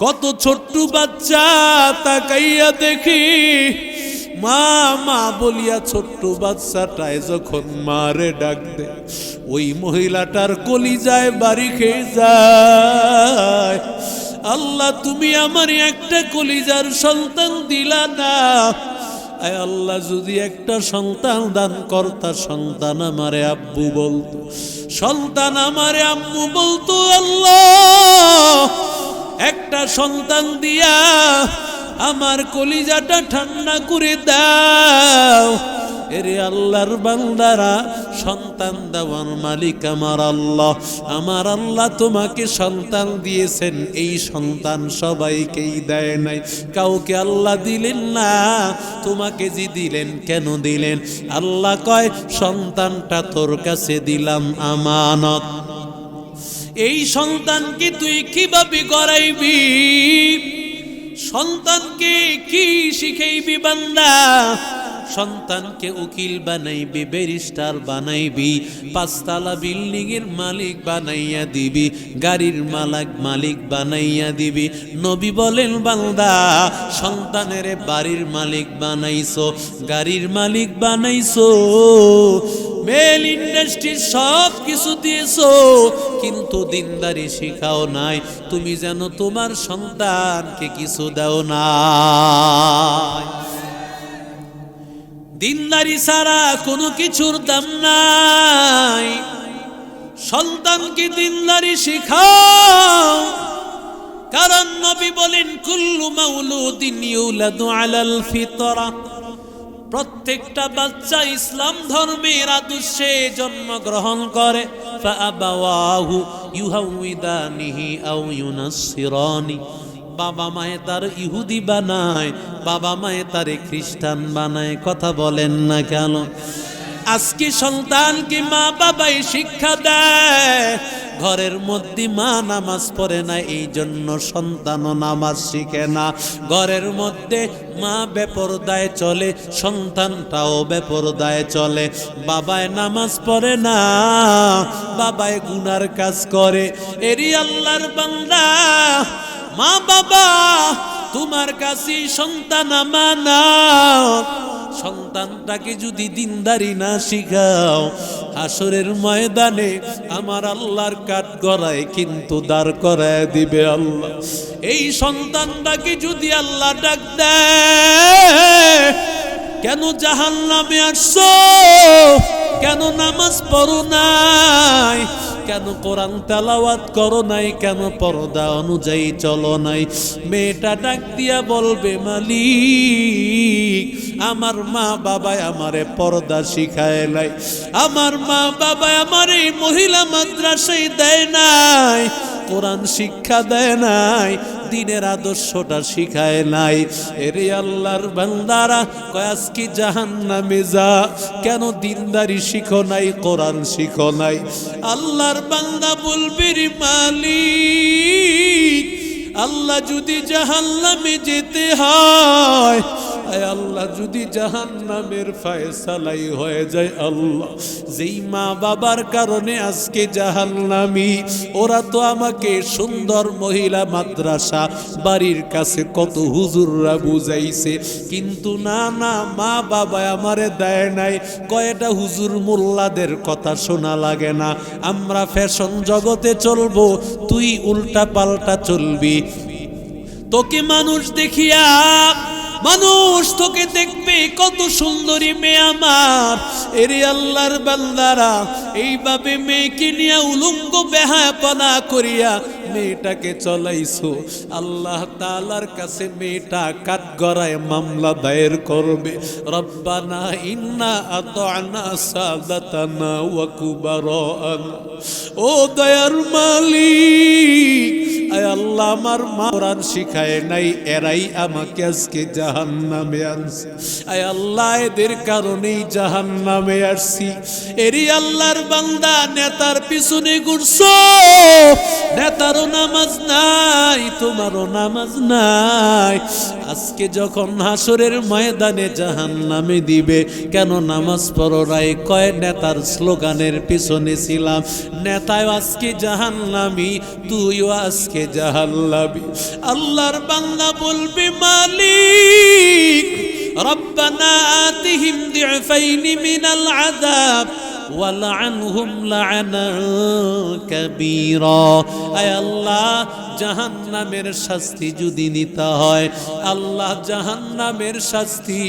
কত ছোট্ট বাচ্চা তাকাইয়া দেখি। মা মা বলিয়া ছোট্ট বাচ্চাটায় যখন মারে ডাক দে ওই মহিলাটার কলিজায় বাড়ি খেয়ে যায়। আল্লাহ, তুমি আমার একটা কলিজার সন্তান দিলা না। আয় আল্লাহ, যদি একটা সন্তান দান কর্তা সন্তান আমারে আব্বু বলতো। সন্তান আমারে আম্মু বলতো, আল্লাহ। একটা সন্তান দিয়া আমার কলিজাটা ঠান্ডা করে দাও। এরে আল্লাহর বান্দারা, সন্তান দেওয়ার মালিক আমার আল্লাহ। আমার আল্লাহ তোমাকে সন্তান দিয়েছেন, এই সন্তান সবাইকেই দেয় নাই। কাউকে আল্লাহ দিলেন না, তোমাকে যে দিলেন, কেন দিলেন? আল্লাহ কয়, সন্তানটা তোর কাছে দিলাম আমানত। এই সন্তানকে তুই কীভাবে গড়াইবি? সন্তানকে কি শিখাইবি বান্দা? সন্তানকে উকিল বানাইবি, ব্যারিস্টার বানাইবি, পাঁচতলা বিল্ডিং এর মালিক বানাইয়া দিবি, গাড়ির মালাক মালিক বানাইয়া দিবি। নবী বলেন, বান্দা, সন্তানের বাড়ির মালিক বানাইছো, গাড়ির মালিক বানাইছো। মেল ইন্ডাস্ট্রি সব কিছু দিয়েছ, কিন্তু দিনদারি শিখাও নাই। তুমি যেন তোমার সন্তানকে কিছু দাও না দিনদারি ছাড়া কোনো কিছুর দাম নাই। সন্তানকে দিনদারি শিখাও। কারণ নবী বলেন, কুল্লু মাউলুদিন ইউলাদু আলাল ফিতরা। প্রত্যেকটা বাচ্চা ইসলাম ধর্মের আদর্শে জন্মগ্রহণ করে। বাবা মায়ে তার ইহুদি বানায়, বাবা মায়ে তারে খ্রিস্টান বানায়, কথা বলেন না কেন? আজকে সন্তানকে মা বাবাই শিক্ষা দেয়। ঘরের মধ্যে মা নামাজ পড়ে না এই জন্য সন্তানও নামাজ শিখে না। ঘরের মধ্যে মা বেপরদায় চলে, সন্তানটাও বেপরদায় চলে। বাবায় নামাজ পড়ে না, বাবায় গুনার কাজ করে। এরি আল্লাহর বান্দা, মা বাবা, তোমার কাছে সন্তান আমানাও সন্তানটাকে যদি দিনদারি না শিখাও হাসরের ময়দানে আমার আল্লাহর কাঠ গড়ায় কিন্তু দাঁড় করায় দিবে আল্লাহ। এই সন্তানটাকে যদি আল্লাহ ডাক দেয়, কেন জাহান নামে আসছো? কেন নামাজ পড়ো নাই? কেন কোরআন তেলাওয়াত করো নাই? কেন পর্দা অনুযায়ী চলো নাই? মেয়েটা ডাক দিয়া বলবে, মালিক, আমার মা বাবায় আমারে পর্দা শিখায় নাই। আমার মা বাবা আমার এই মহিলা মাদ্রাসায় দেয় নাই। কোরআন শিক্ষা দেয় নাই। দিনের আদর্শটা শিখায় নাই। এরে আল্লাহর বান্দারা কয়াস কি জাহান নামে যা। কেন দিনদারি শিখো নাই, কোরআন শিখো নাই? আল্লাহর বান্দা বলবির মালিক, আল্লাহ যদি জাহান্নামে যেতে হয় আয় আল্লাহ, যদি জাহান নামের ফায়সালাই হয়ে যায় আল্লাহ। যেই মা বাবার কারণে আজকে জাহান নামি ওরা তো আমাকে সুন্দর মহিলা মাদ্রাসা বাড়ির কাছে কত হুজুররা বুঝাইছে। কিন্তু না না, মা বাবা আমারে দেয় নাই, কয়টা হুজুর মোল্লাদের কথা শোনা লাগে না। আমরা ফ্যাশন জগতে চলবো, তুই উল্টা পাল্টা চলবি। তোকে মানুষ দেখিয়া মানুষ তোকে দেখবে কত সুন্দরী মেয়ে আমার। এরে আল্লাহর বান্দারা, এইভাবে মেয়েকে নিয়ে উলঙ্গ বেহায়াপনা করিয়া মেয়েটাকে চলাইছো, আল্লাহ তালার কাছে মেয়েটা কাঠ গড়ায় মামলা দায়ের করবে। রব্বানা ইন্না আতানা সাদাতানা ওয়া ও দয়ার মালিক আল্লাহ আমার মা কোরআন শিখায় নাই, এরাই আমাকে আজকে জাহান নামে আনছে। আয় আল্লাহ এদের কারণেই জাহান নামে আসছি। এরি আল্লাহর বান্দা নেতার পিছনে ঘুরছো নেতারও নামাজ নাই, তোমারও নামাজ নাই। আজকে যখন হাসরের ময়দানে জাহান নামে দিবে, কেন নামাজ পড়ো নাই? কয় নেতার স্লোগানের পিছনে ছিলাম। নেতায় আজকে জাহান নামি তুইও আজকে আজকে জাহাল্লাবি আল্লাহর বান্দা বলবে, মালিক, রব্বানা আতিহিম দিফাইনি মিনাল আযাব। ওয়ালআনহুম লা'না কাবীরা। আয় আল্লাহ, জাহান্নামের শাস্তি যদি নিতে হয়, আল্লাহ জাহান্নামের শাস্তি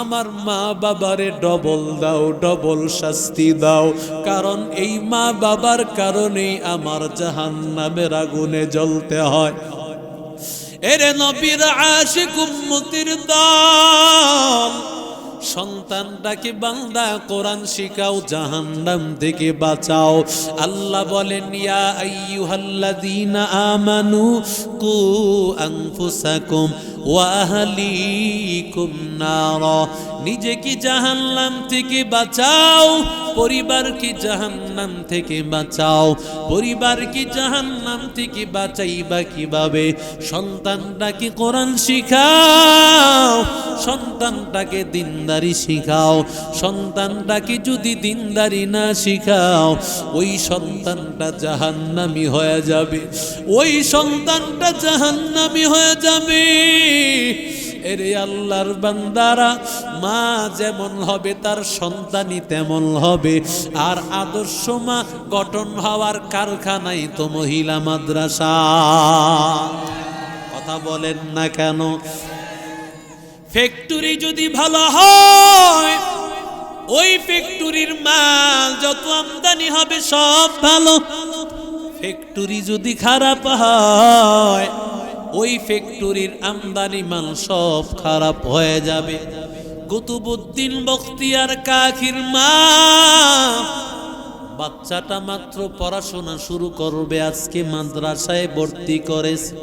আমার মা বাবারে ডবল দাও, ডবল শাস্তি দাও। কারণ এই মা বাবার কারণেই আমার জাহান্নামের আগুনে জ্বলতে হয়। এরে নবীর আশিক উম্মতির দল সন্তানটাকে বান্দা কোরআন শিখাও জাহান্নাম থেকে বাঁচাও। আল্লাহ বলেন ইয়া আইয়ুহাল্লাযীনা আমানু কু আনফুসাকুম ওয়া আহলিকুম নারা। নিজেকে জাহান্নাম থেকে বাঁচাও, পরিবারকে জাহান্নাম থেকে বাঁচাও। পরিবারকে জাহান্নাম থেকে বাঁচাইবা কীভাবে? সন্তানটাকে কোরআন শিখাও, সন্তানটাকে দিনদারি শিখাও। সন্তানটাকে যদি দিনদারি না শিখাও, ওই সন্তানটা জাহান্নামি হয়ে যাবে। ওই সন্তানটা জাহান্নামি হয়ে যাবে। এরে আল্লাহর বান্দারা, মা যেমন হবে, তার সন্তানই তেমন হবে। আর আদর্শ মা গঠন হওয়ার কারখানাই তো মহিলা মাদ্রাসা। কথা বলেন না কেন? ফ্যাক্টরি যদি ভালো হয়, ওই ফ্যাক্টরির মাল যত আমদানি হবে সব ভালো। ফ্যাক্টরি যদি খারাপ হয় ওই ফ্যাক্টরির আমদানি মাল সব খারাপ হয়ে যাবে। কুতুবুদ্দিন বখতিয়ার কাকির মা, বাচ্চাটা মাত্র পড়াশোনা শুরু করবে, আজকে মাদ্রাসায় ভর্তি করেছে।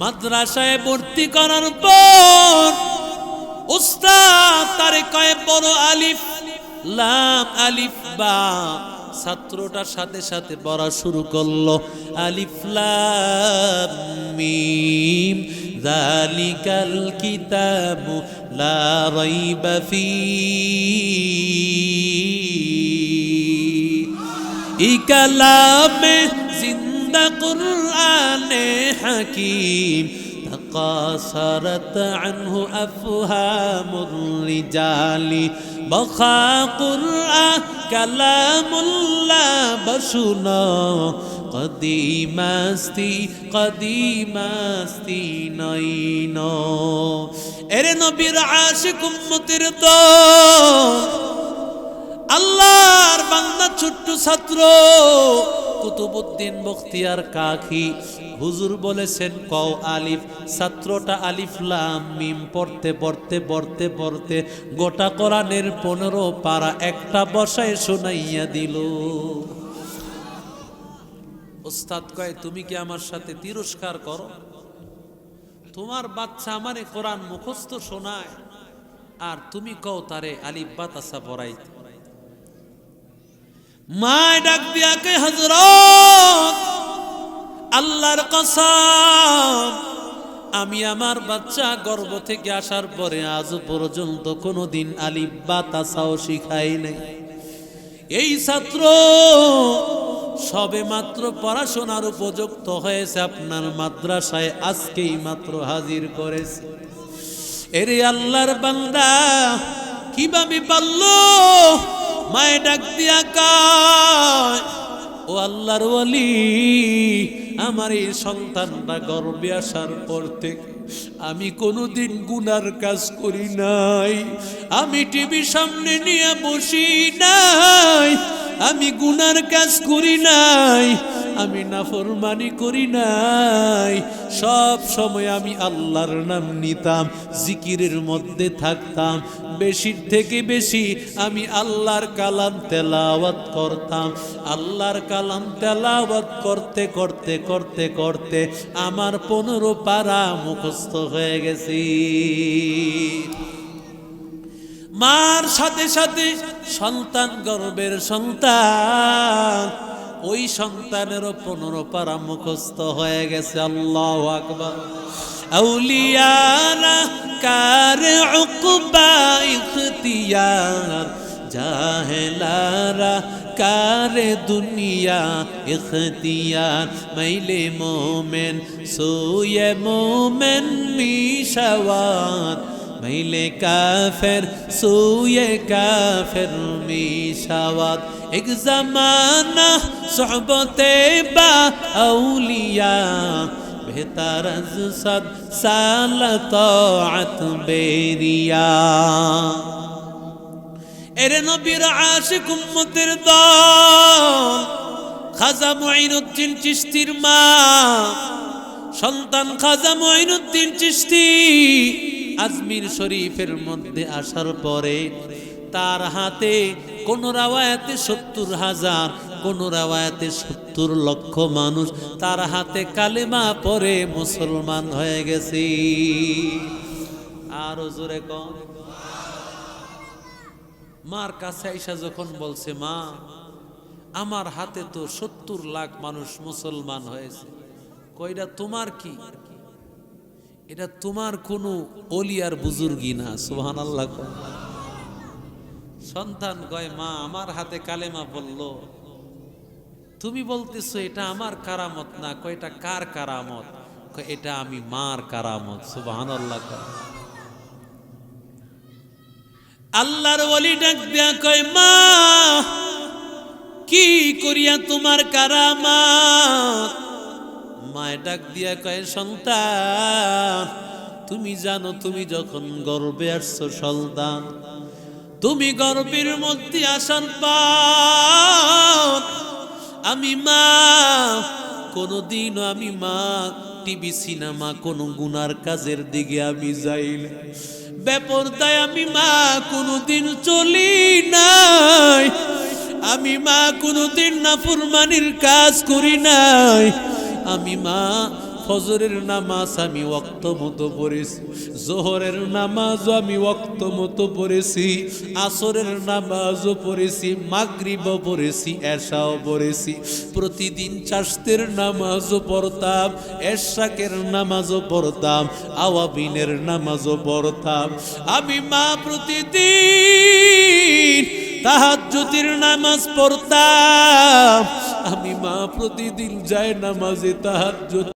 মাদ্রাসায় ভর্তি করার পর উস্তাদ তারে কয়ে বড় আলিফ, লাম আলিফ, বা ছাত্রটার সাথে সাথে পড়া শুরু করলো আলিফ লাম মিম যালিকাল কিতাবু লা রাইবা ফি ই কালামে জিন্দা কুরআনে হাকিম تقاصرت عنه أفهام الرجال বখা কুরআ বসুন কদিমাস্তি কদিমাস্তি নইন এর নবীর আশিক উম্মতির আল্লাহর বাংলা ছোট্ট ছাত্র কুতুবুদ্দিন বখতিয়ার কাকি। হুজুর বলেছেন, কও আলিফ, ছাত্রটা আলিফ লাম মিম পড়তে পড়তে পড়তে পড়তে গোটা কোরআনের পনেরো পারা একটা বসায় শোনাইয়া দিল। ওস্তাদ কয়, তুমি কি আমার সাথে তিরস্কার করো? তোমার বাচ্চা আমারে কোরআন মুখস্থ শোনায়, আর তুমি কও তারে আলিফ বাতাসা পড়াইতে। মা ডাক দিয়া কে হজরত আল্লাহর কসম, আমি আমার বাচ্চা গর্ভ থেকে আসার পরে আজ পর্যন্ত কোনোদিন আলিফ বা তাসাও শিখাই নাই। এই ছাত্র সবে মাত্র পড়াশোনার উপযুক্ত হয়েছে, আপনার মাদ্রাসায় আজকেই মাত্র হাজির করেছে। এরে আল্লাহর বান্দা, কীভাবে পারল? মায়ে ডাক দিয়া কয়, ও আল্লাহর ওলি, আমার এই সন্তানটা গর্বে আসার পর থেকে আমি কোনোদিন গুনার কাজ করি নাই। আমি টিভি সামনে নিয়ে বসি নাই। আমি গুনার কাজ করি নাই, আমি নাফরমানি করি নাই। সব সময় আমি আল্লাহর নাম নিতাম, জিকিরের মধ্যে থাকতাম। বেশির থেকে বেশি আমি আল্লাহর কালাম তেলাওয়াত করতাম। আল্লাহর কালাম তেলাওয়াত করতে করতে করতে করতে আমার পনেরো পারা মুখস্থ হয়ে গেছি। মার সাথে সাথে সন্তান গর্বের সন্তান। ওই সন্তানেরও পনেরো পারা মুখস্থ হয়ে গেছে, আল্লাহ আকবর। আউলিয়ারা কার উকবা জাহেলারা কারে দুনিয়া ইখতিয়ার। মাইলে মোমেন সোয়ে মোমেন মিশাওয়াত। মাইলে কাফের সোয়ে কাফের মিশাওয়াত। এক জমানা সোহবতে বা আউলিয়া, বেহতার আজ সদ সাল তাআত বেরিয়া। এরে নবীর আশিক উম্মতের দল, খাজা মুঈনুদ্দিন চিশতির মা, সন্তান খাজা মুঈনুদ্দিন চিশতি আজমির শরীফের মধ্যে আসার পরে তার হাতে কোন রাওয়ায়াতে সত্তর হাজার, কোন রাওয়ায়াতে সত্তর লক্ষ মানুষ তার হাতে কালেমা পরে মুসলমান হয়ে গেছে। আর জোরে কম। মার কাছে আইসা যখন বলছে, মা, আমার হাতে তো সত্তর লাখ মানুষ মুসলমান হয়েছে। কইটা তোমার কি? এটা তোমার কোনো অলিয়ার বুজুর্গি না সুহান আল্লাহ সন্তান কয়, মা, আমার হাতে কালেমা বলল। তুমি বলতেছো এটা আমার কারামত না কয়টা কার কারামত? এটা আমি মার কারামত সুবাহান আল্লাহ আল্লাহর ওলি ডাক দেয়া কয়, মা, কি করিয়া তোমার কারামাত? মায় ডাক দিয়া কয়, সন্তান, তুমি জানো তুমি যখন গর্বে আসছো সন্তান, তুমি গর্বের মধ্যে আসার পর আমি মা, কোনোদিনও আমি মা, টিভি, সিনেমা, কোনো গুনার কাজের দিকে আমি যাই না। বেপরদায় আমি মা, কোনোদিন চলি নাই। আমি মা, কোনোদিন নাফরমানির কাজ করি নাই। আমি মা, ফজরের নামাজ আমি ওক্ত মতো পড়েছি, জোহরের নামাজও আমি ওক্ত মতো পড়েছি, আসরের নামাজও পড়েছি, মাগরিবও পড়েছি, এশাও পড়েছি। প্রতিদিন চাষতের নামাজও পড়তাম, এশাকের নামাজও পড়তাম আওয়াবিনের নামাজও পড়তাম। আমি মা প্রতিদিন তাহাজ্জুদের নামাজ পড়তাম। আমি মা প্রতিদিন যায় নামাজে তাহাজ্জুদ